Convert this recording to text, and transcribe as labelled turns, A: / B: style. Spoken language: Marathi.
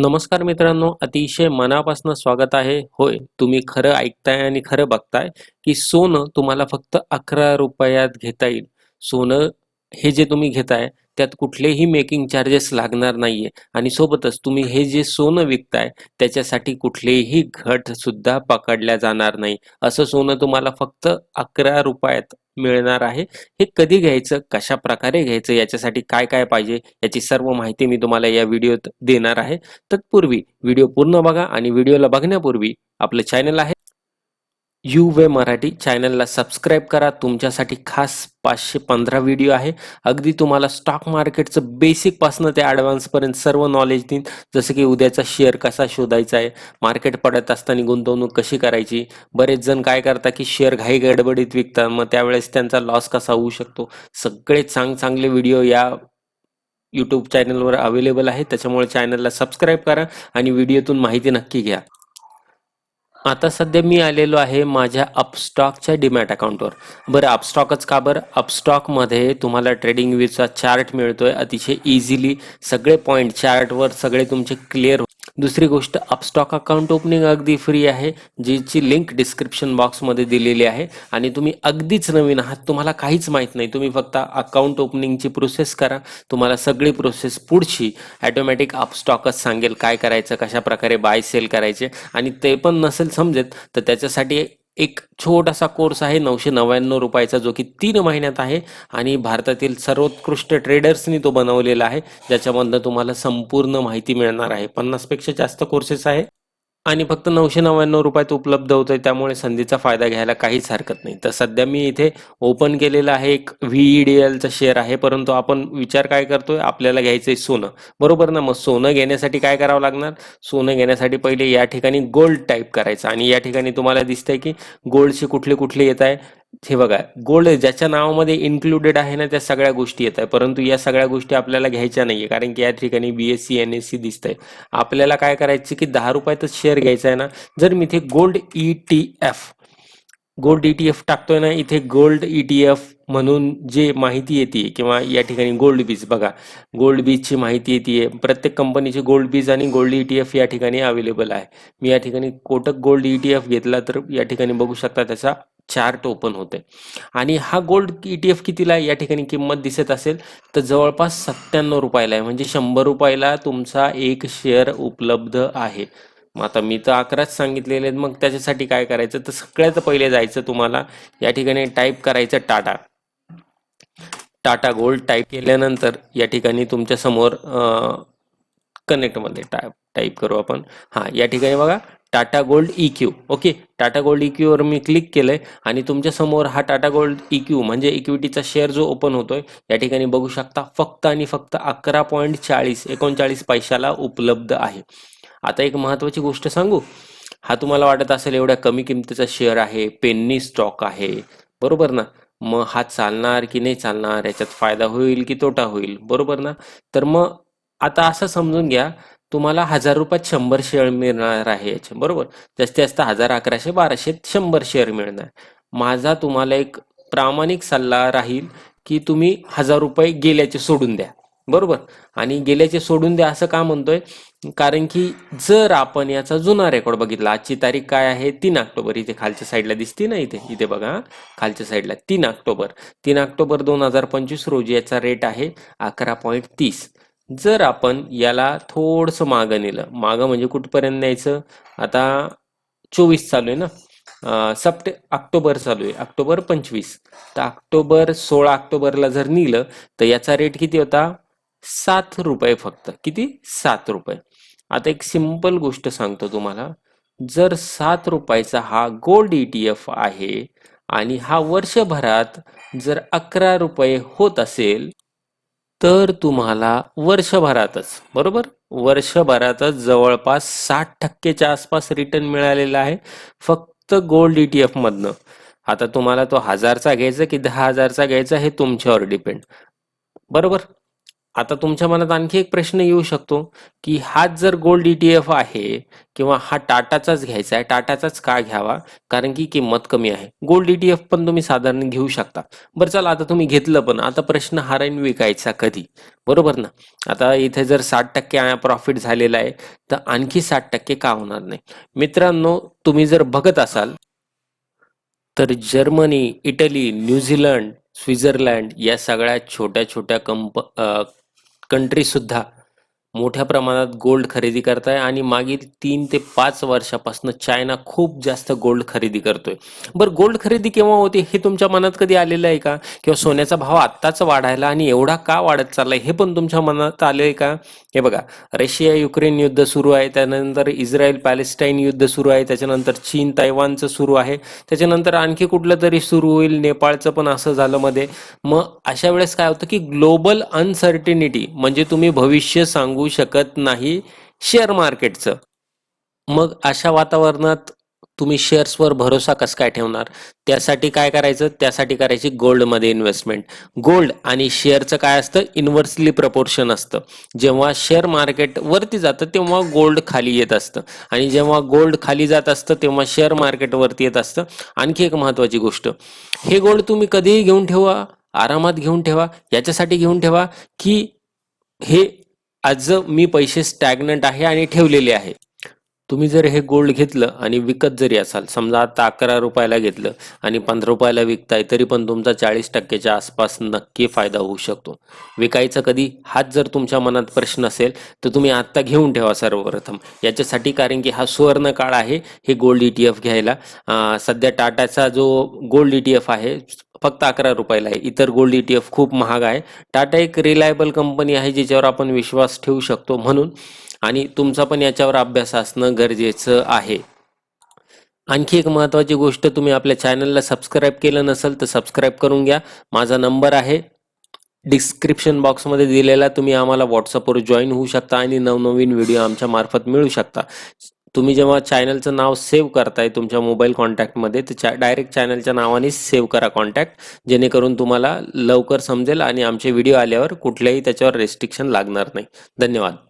A: नमस्कार मित्रांनो अतिशय मनापासून स्वागत आहे. होय तुम्ही खरं ऐकताय आणि खरं बघताय की सोनं तुम्हाला फक्त अकरा रुपयात घेता येईल. सोनं हे जे तुम्ही घेताय त्यात कुठलेही मेकिंग चार्जेस लागणार नाहीये. आणि सोबतच तुम्ही हे जे सोनं विकताय त्याच्यासाठी कुठलेही घट सुद्धा पकडल्या जाणार नाही. असं सोनं तुम्हाला फक्त अकरा रुपयात मिळणार आहे. हे कधी घ्यायचं कशा प्रकारे घ्यायचं याच्यासाठी काय काय पाहिजे याची सर्व माहिती मी तुम्हाला या व्हिडिओत देणार आहे. तत्पूर्वी व्हिडिओ पूर्ण बघा आणि व्हिडिओला बघण्यापूर्वी आपलं चॅनल आहे यू वे मराठी चॅनलला सबस्क्राईब करा. तुमच्यासाठी खास पाचशे पंधरा व्हिडिओ आहे. अगदी तुम्हाला स्टॉक मार्केटचं बेसिकपासनं ते ॲडव्हान्सपर्यंत सर्व नॉलेज देईन. जसं की उद्याचा शेअर कसा शोधायचा आहे मार्केट पडत असताना गुंतवणूक कशी करायची बरेच जण काय करतात की शेअर घाई गडबडीत विकतात. मग त्यावेळेस त्यांचा लॉस कसा होऊ शकतो? सगळे चांग चांगले व्हिडिओ या यूट्यूब चॅनलवर अवेलेबल आहे. त्याच्यामुळे चॅनलला सबस्क्राईब करा आणि व्हिडिओतून माहिती नक्की घ्या. आता सध्या मी आलेलो आहे माझ्या अपस्टॉकच्या डीमॅट अकाउंटवर बरं अपस्टॉकच का बरं? अपस्टॉकमध्ये तुम्हाला ट्रेडिंग व्ह्यूचा चार्ट मिळतोय. अतिशय इझिली सगळे पॉईंट चार्टवर सगळे तुमचे क्लिअर दुसरी गोष्ट अपस्टॉक अकाउंट ओपनिंग अगदी फ्री आहे जीची लिंक डिस्क्रिप्शन बॉक्समध्ये दिलेली आहे. आणि तुम्ही अगदीच नवीन आहात तुम्हाला काहीच माहीत नाही. तुम्ही फक्त अकाउंट ओपनिंगची प्रोसेस करा. तुम्हाला सगळी प्रोसेस पुढची ॲटोमॅटिक अपस्टॉकच सांगेल काय करायचं कशा प्रकारे बाय सेल करायचे. आणि ते पण नसेल समजेत तर त्याच्यासाठी एक छोटासा कोर्स आहे नऊशे नव्याण्णव रुपयाचा जो की तीन महिन्यात आहे आणि भारतातील सर्वोत्कृष्ट ट्रेडर्सनी तो बनवलेला आहे ज्याच्यामधनं तुम्हाला संपूर्ण माहिती मिळणार आहे. पन्नासपेक्षा जास्त कोर्सेस आहे आणि फक्त नऊशे नव्याण्णव रुपयात उपलब्ध होतंय त्यामुळे संधीचा फायदा घ्यायला काहीच हरकत नाही. तर सध्या मी इथे ओपन केलेलं आहे एक व्ही डी एलचा शेअर आहे परंतु आपण विचार काय करतोय आपल्याला घ्यायचंय सोनं. बरोबर ना? मग सोनं घेण्यासाठी काय करावं लागणार? सोनं घेण्यासाठी पहिले या ठिकाणी गोल्ड टाईप करायचं. आणि या ठिकाणी तुम्हाला दिसतंय की गोल्डशी कुठले कुठले येत आहे? हे बघा गोल्ड ज्याच्या नावामध्ये इन्क्लुडेड आहे ना त्या सगळ्या गोष्टी येत आहे परंतु या सगळ्या गोष्टी आपल्याला घ्यायच्या नाहीये. कारण की या ठिकाणी B S C N S C दिसतंय. आपल्याला काय करायचं की दहा रुपयातच शेअर घ्यायचा आहे ना. जर मी इथे gold E T F gold E T F टाकतोय ना इथे गोल्ड ई टी एफ म्हणून जे माहिती येते किंवा या ठिकाणी गोल्ड बीज बघा गोल्ड बीजची माहिती येते प्रत्येक कंपनीचे गोल्ड बीज आणि गोल्ड ई टी एफ या ठिकाणी अवेलेबल आहे. मी या ठिकाणी Kotak gold E T F घेतला तर या ठिकाणी बघू शकता त्याचा चार्ट ओपन होते. आणि हा गोल्ड ई टी एफ कितीला आहे? या ठिकाणी किंमत दिसत असेल तर जवळपास सत्त्याण्णव रुपयाला आहे. म्हणजे शंभर रुपयाला तुमचा एक शेअर उपलब्ध आहे. मग आता मी तर अकराच सांगितलेले आहेत. मग त्याच्यासाठी काय करायचं? तर सगळ्यात पहिले जायचं तुम्हाला या ठिकाणी टाईप करायचं टाटा. टाटा गोल्ड टाईप केल्यानंतर या ठिकाणी तुमच्यासमोर कनेक्टमध्ये टाईप टाईप करू आपण. हां या ठिकाणी बघा. Tata gold E Q okay Tata gold E quiver मी क्लिक केलंय आणि तुमच्यासमोर हा टाटा गोल्ड ई क्यू म्हणजे इक्विटीचा शेअर जो ओपन होतोय या ठिकाणी बघू शकता फक्त आणि फक्त अकरा पॉईंट चाळीस एकोणचाळीस पैशाला उपलब्ध आहे. आता एक महत्वाची गोष्ट सांगू. हा तुम्हाला वाटत असेल एवढ्या कमी किमतीचा शेअर आहे पेन्नी स्टॉक आहे. बरोबर ना? मग हा चालणार की नाही चालणार याच्यात फायदा होईल की तोटा होईल? बरोबर ना? तर मग आता असं समजून घ्या तुम्हाला हजार रुपयात शंभर शेअर मिळणार आहे याचे बरोबर? जास्तीत जास्त हजार अकराशे बाराशे शंभर शेअर मिळणार. माझा तुम्हाला एक प्रामाणिक सल्ला राहील की तुम्ही हजार रुपये गेल्याचे सोडून द्या बरोबर? आणि गेल्याचे सोडून द्या असं का म्हणतोय? कारण की जर आपण याचा जुना रेकॉर्ड बघितला आजची तारीख काय आहे? तीन ऑक्टोबर. इथे खालच्या साईडला दिसते ना इथे? इथे बघा. खालच्या साईडला तीन ऑक्टोबर. तीन ऑक्टोबर दोन हजार पंचवीस रोजी याचा रेट आहे अकरा पॉईंट तीस. जर आपण याला थोडंसं मागं नेलं मागं म्हणजे कुठपर्यंत न्यायचं? आता चोवीस चालू आहे ना? सप्टे ऑक्टोबर चालू आहे ऑक्टोबर पंचवीस. तर ऑक्टोबर सोळा ऑक्टोबरला जर नेलं तर याचा रेट किती होता? सात रुपये फक्त. किती? सात रुपये. आता एक सिंपल गोष्ट सांगतो तुम्हाला. जर सात रुपयाचा हा गोल्ड ई टी एफ आहे आणि हा वर्षभरात जर अकरा रुपये होत असेल तर तुम्हाला वर्षभरातच बरोबर? वर्षभरातच जवळपास साठ टक्केच्या आसपास रिटर्न मिळालेला आहे फक्त गोल्ड ई टी एफ मधनं. आता तुम्हाला तो हजारचा घ्यायचा की दहा हजारचा घ्यायचा हे तुमच्यावर डिपेंड बरोबर? आता तुमच्या मनात आणखी एक प्रश्न येऊ शकतो की हाच जर गोल्ड ईटीएफ आहे किंवा हा टाटाचाच घ्यायचा आहे टाटाचाच का घ्यावा? कारण की किंमत कमी आहे. गोल्ड ETF पण तुम्ही साधारण घेऊ शकता. बरं चला आता तुम्ही घेतलं पण आता प्रश्न हा राहीन विकायचा कधी? बरोबर ना? आता इथे जर साठ टक्के प्रॉफिट झालेला आहे तर आणखी साठ टक्के का होणार नाही? मित्रांनो तुम्ही जर बघत असाल तर जर्मनी इटली न्यूझीलंड स्वित्झर्लंड या सगळ्या छोट्या छोट्या कंप कंट्रीसुद्धा. मोठ्या प्रमाणात गोल्ड खरेदी करताय आणि मागील तीन ते पाच वर्षापासून चायना खूप जास्त गोल्ड खरेदी करतोय. बरं गोल्ड खरेदी केव्हा होते हे तुमच्या मनात कधी आलेलं आहे का? किंवा सोन्याचा भाव आत्ताच वाढायला आणि एवढा का वाढत चाललाय हे पण तुमच्या मनात आलं आहे का? हे बघा रशिया युक्रेन युद्ध सुरू आहे त्यानंतर इस्रायल पॅलेस्टाईन युद्ध सुरू आहे त्याच्यानंतर चीन तैवानचं सुरू आहे त्याच्यानंतर आणखी कुठलं तरी सुरू होईल नेपाळचं पण असं झालं मध्ये. मग अशा वेळेस काय होतं की ग्लोबल अनसर्टिनिटी म्हणजे तुम्ही भविष्य सांगू शकत नाही शेअर मार्केटचं मग अशा वातावरणात तुम्ही शेअर्सवर भरोसा कसं काय ठेवणार? त्यासाठी काय करायचं? त्यासाठी करायची गोल्डमध्ये इन्व्हेस्टमेंट गोल्ड आणि शेअरचं काय असतं? इन्व्हर्सली प्रपोर्शन असतं. जेव्हा शेअर मार्केट वरती जातं तेव्हा गोल्ड खाली येत असतं. आणि जेव्हा गोल्ड खाली जात असतं तेव्हा शेअर मार्केट वरती येत असतं. आणखी एक महत्त्वाची गोष्ट. हे गोल्ड तुम्ही कधीही घेऊन ठेवा आरामात घेऊन ठेवा. याच्यासाठी घेऊन ठेवा की हे आज मी पैसे स्टॅग्नंट आहे आणि ठेवलेले आहे तुम्ही जर हे गोल्ड घेतलं आणि विकत जरी असाल समजा आता अकरा रुपयाला घेतलं आणि पंधरा रुपयाला विकताय तरी पण तुमचा चाळीस टक्क्याच्या आसपास नक्की फायदा होऊ शकतो. विकायचा कधी हाच जर तुमच्या मनात प्रश्न असेल तर तुम्ही आत्ता घेऊन ठेवा सर्वप्रथम. याच्यासाठी कारण की हा सुवर्ण काळ आहे हे गोल्ड ई टी एफ घ्यायला. सध्या टाटाचा जो गोल्ड ई टी एफ आहे फक्त अकरा रुपयाला आहे. इतर गोल्ड ई टी एफ खूप महाग आहे. टाटा एक रिलायबल कंपनी आहे ज्याच्यावर आपण विश्वास ठेवू शकतो म्हणून. आणि तुमचा पण याच्यावर अभ्यास असणं गरजेचं आहे. आणखी एक महत्त्वाची गोष्ट तुम्ही आपल्या चॅनलला सबस्क्राईब केलं नसेल तर सबस्क्राईब करून घ्या. माझा नंबर आहे. डिस्क्रिप्शन बॉक्समध्ये दिलेला तुम्ही आम्हाला व्हॉट्सअपवर जॉईन होऊ शकता आणि नवनवीन व्हिडिओ आमच्या मार्फत मिळू शकता. तुम्ही जेव्हा चॅनलचं नाव सेव्ह करताय तुमच्या मोबाईल कॉन्टॅक्टमध्ये तर चा डायरेक्ट चॅनलच्या नावाने सेव्ह करा कॉन्टॅक्ट जेणेकरून तुम्हाला लवकर समजेल आणि आमचे व्हिडिओ आल्यावर कुठल्याही त्याच्यावर रेस्ट्रिक्शन लागणार नाही. धन्यवाद.